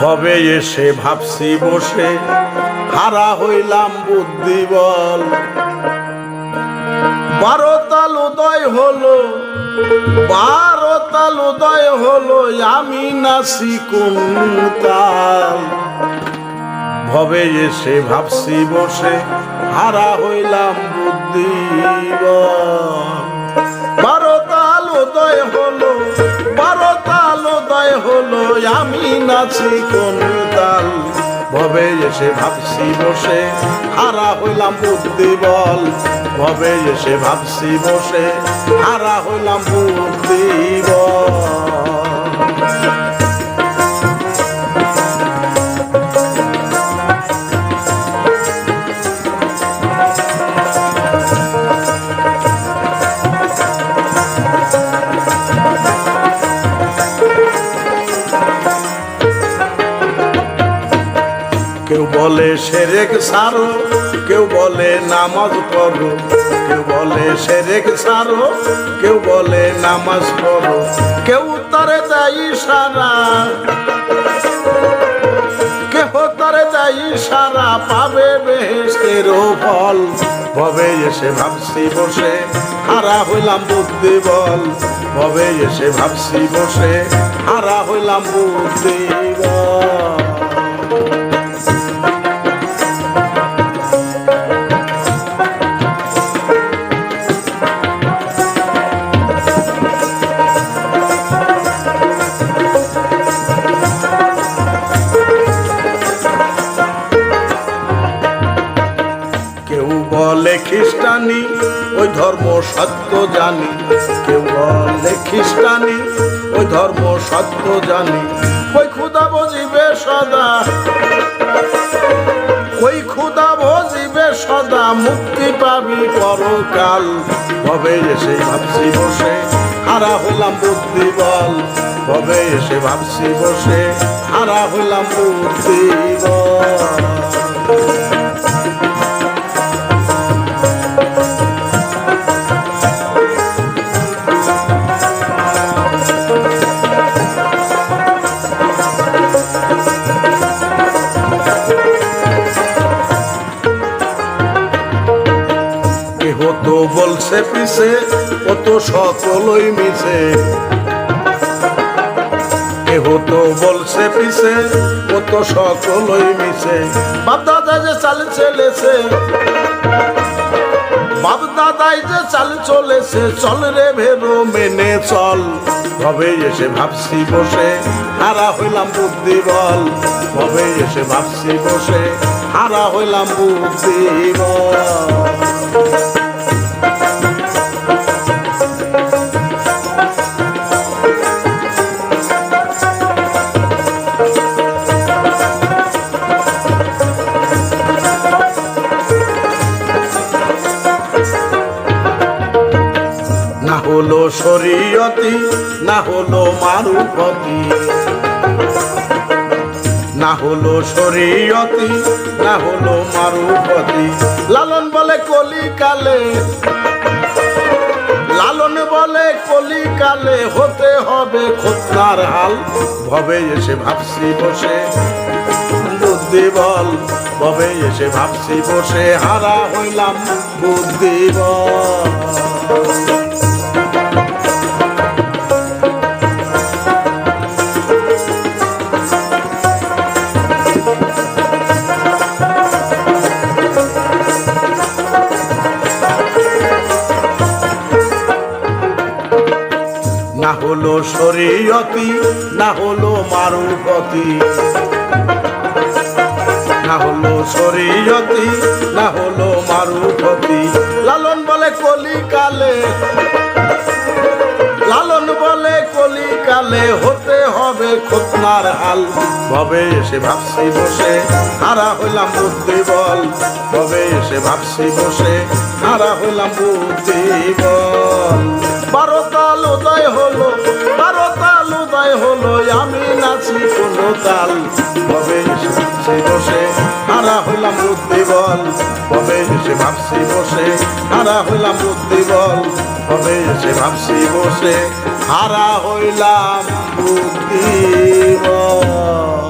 ভবে এসে ভাবছি বসে, হারা হইলাম বুদ্ধি বল। বারো তাল উদয় হলো, বারো তাল উদয় হলো, আমি নাসি তাল। ভবে এসে ভাবছি বসে, হারা হইলাম বুদ্ধি উদয় হলো হলো। আমি নাচি কোন তাল, ভবে বসে হইলাম বুদ্ধি বল। ভবে এসে ভাবছি বসে হারা হইলাম বুদ্ধি কেউ বলে সেরেক সারো, কেউ বলে নামাজ পড়ো। কেউ বলে সেরেক সারো, কেউ বলে নামাজ পড়ো। কেউ তারে দেয় সারা কেহ তারে দেয় সারা পাবে বেহেস্তের ফল। ভবে এসে ভাবছি বসে, হারা হইলাম বুদ্ধি বল ভবে এসে ভাবছি বসে, হারা হইলাম বুদ্ধি বল বলে খ্রিস্টানি, ওই ধর্ম সত্য জানি। কেউ বলে খ্রিস্টানি, ওই ধর্ম সত্য জানি। ওই ক্ষুদা বজিবে সদা? ওই ক্ষুদা ভজিবে সদা? মুক্তি পাবি পরকাল। ভবে এসে ভাবছি বসে? হারা হইলাম বুদ্ধি বল ভবে এসে ভাবছি বসে? হারা হলাম বুদ্ধি বল বলছে পিছে ও তো সকলই মিছে। কেহ তো বলছে পিছে ও তো সকলই মিছে। বাপ দাদা যে চাল চলেছে বাপ দাদাই যে চাল চলেছে, চল রে ভেরো মেনে চল। ভবে এসে ভাবছি বসে, হারা হইলাম বুদ্ধি বল ভবে এসে ভাবছি বসে, হারা হইলাম বুদ্ধি বল শরীয়তি, না হলো মারুপতি না হলো শরীয়তি, না হলো মারুপতি লালন বলে কলিকালে, লালন বলে কলিকালে হতে হবে খোতনার হাল। ভবে এসে ভাবছি বসে, বুদ্ধি বল। ভবে এসে ভাবছি বসে, হারা হইলাম বুদ্ধি বল। শরীয়তি, না হলো মারুপতি। না হলো শরীয়তি, না হলো মারুপতি। লালন বলে কলিকালে, লালন বলে কলিকালে হতে হবে খতনার হাল। ভবে এসে ভাবছি বসে, হারা হইলাম বুদ্ধি বল ভবে এসে ভাবছি বসে, হারা হইলাম বুদ্ধি বল বারো তাল উদয় হলো বারো তাল উদয় হলো, আমি নাচি কোনো তাল কবে সে ভাবছি বসে, হারা হইলাম বুদ্ধি বল। কবে সে ভাবছি বসে, হারা হইলাম বুদ্ধি বল। কবে সে ভাবছি বসে, হারা হইলাম বুদ্ধি বল।